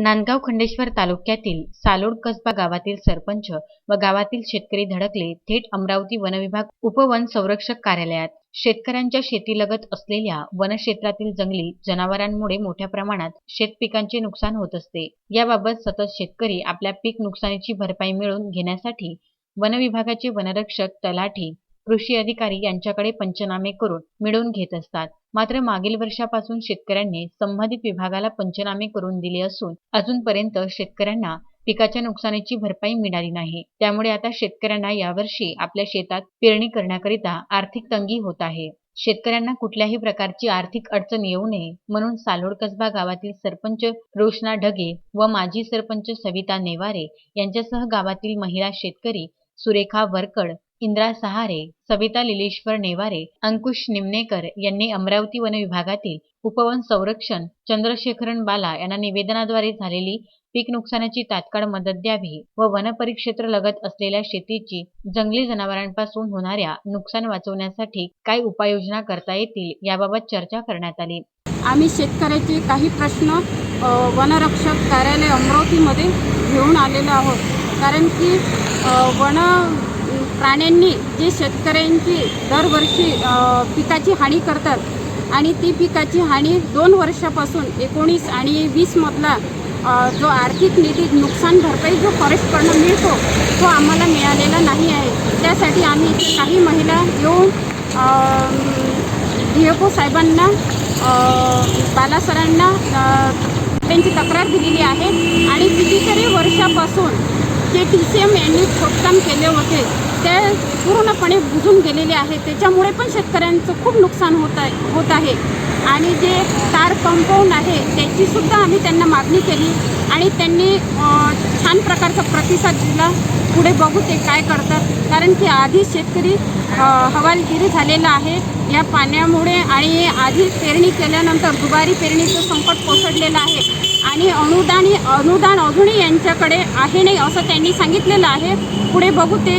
नांदगाव खंडेश्वर तालुक्यातील सालोड कसबा गावातील सरपंच व गावातील शेतकरी धडकले थेट अमरावती वनविभाग उपवन संरक्षक कार्यालयात. शेतकऱ्यांच्या शेतीलगत असलेल्या वनक्षेत्रातील जंगली जनावरांमुळे मोठ्या प्रमाणात शेतपिकांचे नुकसान होत असते. याबाबत सतत शेतकरी आपल्या पीक नुकसानीची भरपाई मिळवून घेण्यासाठी वनविभागाचे वनरक्षक तलाठी कृषी अधिकारी यांच्याकडे पंचनामे करून मिळवून घेत असतात. मात्र मागील वर्षापासून शेतकऱ्यांनी संबंधित विभागाला पंचनामे करून दिले असून अजूनपर्यंत शेतकऱ्यांना पिकाच्या नुकसानीची भरपाई मिळाली नाही. त्यामुळे आता शेतकऱ्यांना यावर्षी आपल्या शेतात पेरणी करण्याकरिता आर्थिक तंगी होत आहे. शेतकऱ्यांना कुठल्याही प्रकारची आर्थिक अडचण येऊ नये म्हणून सालोड कसबा गावातील सरपंच रोशना ढगे व माजी सरपंच सविता नेवारे यांच्यासह गावातील महिला शेतकरी सुरेखा वरकड इंद्रा सहारे सविता लिलेश्वर नेवारे अंकुश निमनेकर यांनी अमरावती वन विभागातील उपवन संरक्षण चंद्रशेखरन बाला यांना निवेदनाद्वारे झालेली पीक नुकसानाची तात्काळ मदत द्यावी व वन परिक्षेत्र लगत असलेल्या शेतीची जंगली जनावरांपासून होणाऱ्या नुकसान वाचवण्यासाठी काय उपाययोजना करता येतील याबाबत चर्चा करण्यात आली. आम्ही शेतकऱ्याचे काही प्रश्न वनरक्षक कार्यालय अमरावतीमध्ये घेऊन आलेलो आहोत. कारण की वन प्राण्यांनी जे शेतकऱ्यांची दरवर्षी पिकाची हानी करतात आणि ती पिकाची हानी दोन वर्षापासून एकोणीस आणि वीसमधला जो आर्थिक निधी नुकसान भरपाई जो फॉरेस्टकडनं मिळतो तो आम्हाला मिळालेला नाही आहे. त्यासाठी आम्ही इथे काही महिला येऊन डी एफ ओ साहेबांना बालासरांना त्यांची तक्रार दिलेली आहे. आणि कितीतरी वर्षापासून जे टी सी एम यांनी खोदकाम केले होते ते पूर्णपणे बुजून गेलेले आहे त्याच्यामुळे पण शेतकऱ्यांचं खूप नुकसान होत आहे होत आहे. आणि जे तार कंपाऊंड आहे त्याचीसुद्धा आम्ही त्यांना मागणी केली. आणि त्यांनी छान प्रकारचा प्रतिसाद दिला. पुढे बघू ते काय करतात. कारण की आधी शेतकरी हवालगिरी झालेला आहे. या पाण्यामुळे आणि आधी पेरणी केल्यानंतर दुबारी पेरणीचं संकट कोसळलेलं आहे. आणि अनुदान अनुदान अजूनही यांच्याकडे आहे नाही असं त्यांनी सांगितलेलं आहे. पुढे बघू ते.